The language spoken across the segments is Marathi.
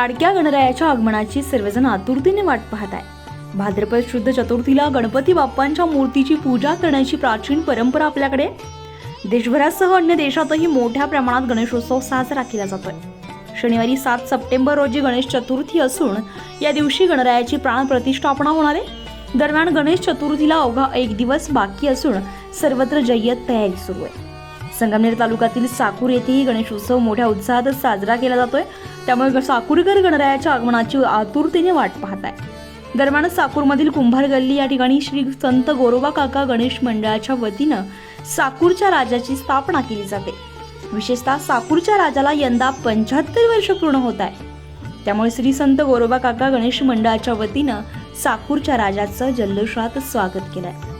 लाडक्या गणरायाच्या आगमनाची सर्वजण आतुरतेने वाट पाहत आहे भाद्रपद शुद्ध चतुर्थीला गणपती बाप्पांच्या मूर्तीची पूजा करण्याची प्राचीन परंपरा आपल्याकडे? देशभरासह अन्य देशातही मोठ्या प्रमाणात गणेशोत्सव साजरा केला जातोय. शनिवारी सात सप्टेंबर रोजी गणेश चतुर्थी असून या दिवशी गणरायाची प्राण प्रतिष्ठापना होणार आहे. दरम्यान गणेश चतुर्थीला अवघा एक दिवस बाकी असून सर्वत्र जय्यत तयारी सुरू आहे. संगमनेर तालुक्यातील साकूर येथेही गणेशोत्सव मोठ्या उत्साहात साजरा केला जातोय. त्यामुळे साकूरकर गणरायाच्या आगमनाची आतुरतेने वाट पाहत आहे. दरम्यान साकूरमधील कुंभार गल्ली या ठिकाणी श्री संत गोरोबा काका गणेश मंडळाच्या वतीनं साकूरच्या राजाची स्थापना केली जाते. विशेषतः साकूरच्या राजाला यंदा पंच्याहत्तर वर्ष पूर्ण होत आहे. त्यामुळे श्री संत गोरोबा काका गणेश मंडळाच्या वतीनं साकूरच्या राजाचं जल्लोषात स्वागत केलं आहे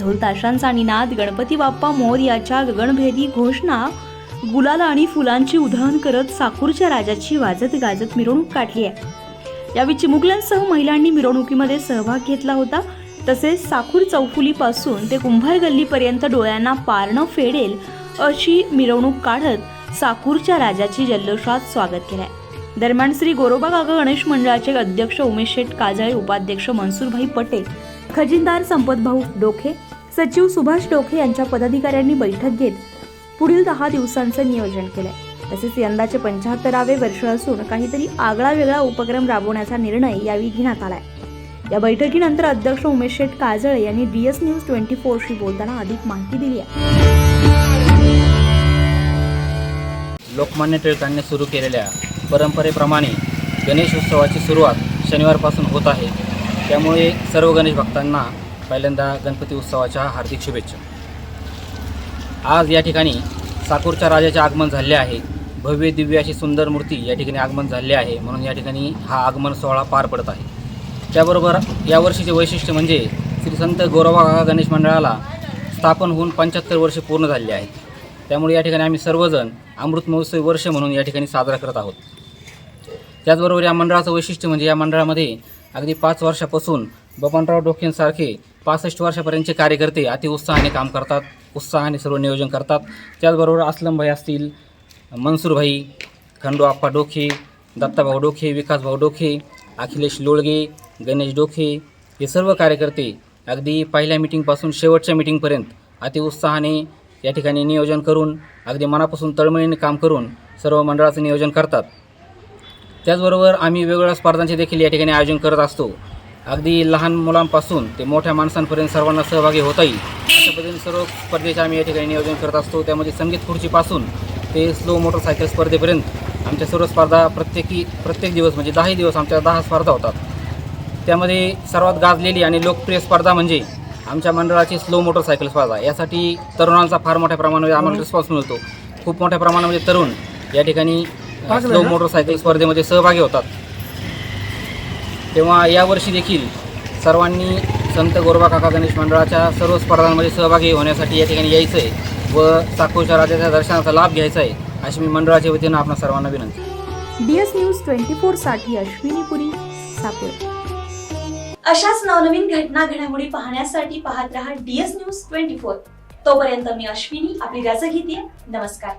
ढोल ताशांचा निनाद गणपती बाप्पा मोर याच्या गगनभेदी घोषणा गुलाल आणि फुलांची उधळण करत साकूरच्या राजाची वाजत गाजत मिरवणूक काढली आहे. यावेळी चिमुकल्यांसह महिलांनी मिरवणुकीमध्ये सहभाग घेतला होता. तसेच साकूर चौफुलीपासून ते कुंभार गल्लीपर्यंत डोळ्यांना पारणं फेडेल अशी मिरवणूक काढत साकूरच्या राजाची जल्लोषात स्वागत केलंय. दरम्यान श्री गोरोबा काका गणेश मंडळाचे अध्यक्ष उमेश शेठ काजळे उपाध्यक्ष मनसूरभाई पटेल खजिनदार संपतभाऊ डोके सचिव सुभाष डोके यांच्या पदाधिकाऱ्यांनी बैठक घेत पुढील दहा दिवसांचं नियोजन केलंय तसेच यंदाचे पंच्याहत्तरावे वर्ष असून काहीतरी आगळा वेगळा उपक्रम राबवण्याचा निर्णय यावेळी घेण्यात आलाय. या बैठकीनंतर अध्यक्ष उमेश शेठ काजळे यांनी डीएस न्यूज ट्वेंटी फोरशी बोलताना अधिक माहिती दिली आहे. लोकमान्य टिळकांनी सुरू केलेल्या परंपरेप्रमाणे गणेश उत्सवाची सुरुवात शनिवारपासून होत आहे. त्यामुळे सर्व गणेश भक्तांना पहिल्यांदा गणपती उत्सवाच्या हार्दिक शुभेच्छा. आज या ठिकाणी साकूरच्या राजाचे आगमन झाले आहे. भव्य दिव्य अशी सुंदर मूर्ती या ठिकाणी आगमन झाले आहे. म्हणून या ठिकाणी हा आगमन सोहळा पार पडत आहे. त्याबरोबर यावर्षीचे वैशिष्ट्य म्हणजे श्री संत गोरोबा गणेश मंडळाला स्थापन होऊन पंच्याहत्तर वर्षे पूर्ण झाली आहेत. त्यामुळे या ठिकाणी आम्ही सर्वजण अमृत महोत्सवी वर्ष म्हणून या ठिकाणी साजरा करत आहोत. त्याचबरोबर या मंडळाचं वैशिष्ट्य म्हणजे या मंडळामध्ये अगदी पाच वर्षापासून बबनराव डोकेंसारखे पासष्ट वर्षापर्यंतचे कार्यकर्ते अतिउत्साहाने काम करतात उत्साहाने सर्व नियोजन करतात. त्याचबरोबर असलमभाई असतील मनसूरभाई खंडू आप्पा डोखे दत्ताभाऊ डोखे विकासभाऊ डोखे अखिलेश लोळगे गणेश डोखे हे सर्व कार्यकर्ते अगदी पहिल्या मिटिंगपासून शेवटच्या मिटिंगपर्यंत अतिउत्साहाने या ठिकाणी नियोजन करून अगदी मनापासून तळमळीने काम करून सर्व मंडळाचं नियोजन करतात. त्याचबरोबर आम्ही वेगवेगळ्या स्पर्धांचे देखील या ठिकाणी आयोजन करत असतो. अगदी लहान मुलांपासून ते मोठ्या माणसांपर्यंत सर्वांना सहभागी होता येईल अशा पद्धतीने सर्व स्पर्धेचे आम्ही या ठिकाणी नियोजन करत असतो. त्यामध्ये संगीत खुर्चीपासून ते स्लो मोटरसायकल स्पर्धेपर्यंत आमच्या सर्व स्पर्धा प्रत्येकी प्रत्येक दिवस म्हणजे दहाही दिवस आमच्या दहा स्पर्धा होतात. त्यामध्ये सर्वात गाजलेली आणि लोकप्रिय स्पर्धा म्हणजे आमच्या मंडळाची स्लो मोटरसायकल स्पर्धा. यासाठी तरुणांचा फार मोठ्या प्रमाणामध्ये आम्हाला रिस्पॉन्स मिळतो. खूप मोठ्या प्रमाणामध्ये तरुण या ठिकाणी स्लो मोटरसायकल स्पर्धेमध्ये सहभागी होतात. तेव्हा यावर्षी देखील सर्वांनी संत गोरबा काका गणेश मंडळाच्या सर्व स्पर्धांमध्ये सहभागी होण्यासाठी या ठिकाणी यायचं आहे व साकोरच्या राजाच्या दर्शनाचा लाभ घ्यायचा आहे अशी मी मंडळाच्या वतीनं आपणा सर्वांना विनंती डीएस न्यूज ट्वेंटी फोरसाठी अश्विनी पुरी साकूर अशाच नवनवीन घटना घडामोडी पाहण्यासाठी पाहत रहा डीएस न्यूज ट्वेंटी फोर. तोपर्यंत मी अश्विनी आपली रजा घेते. नमस्कार.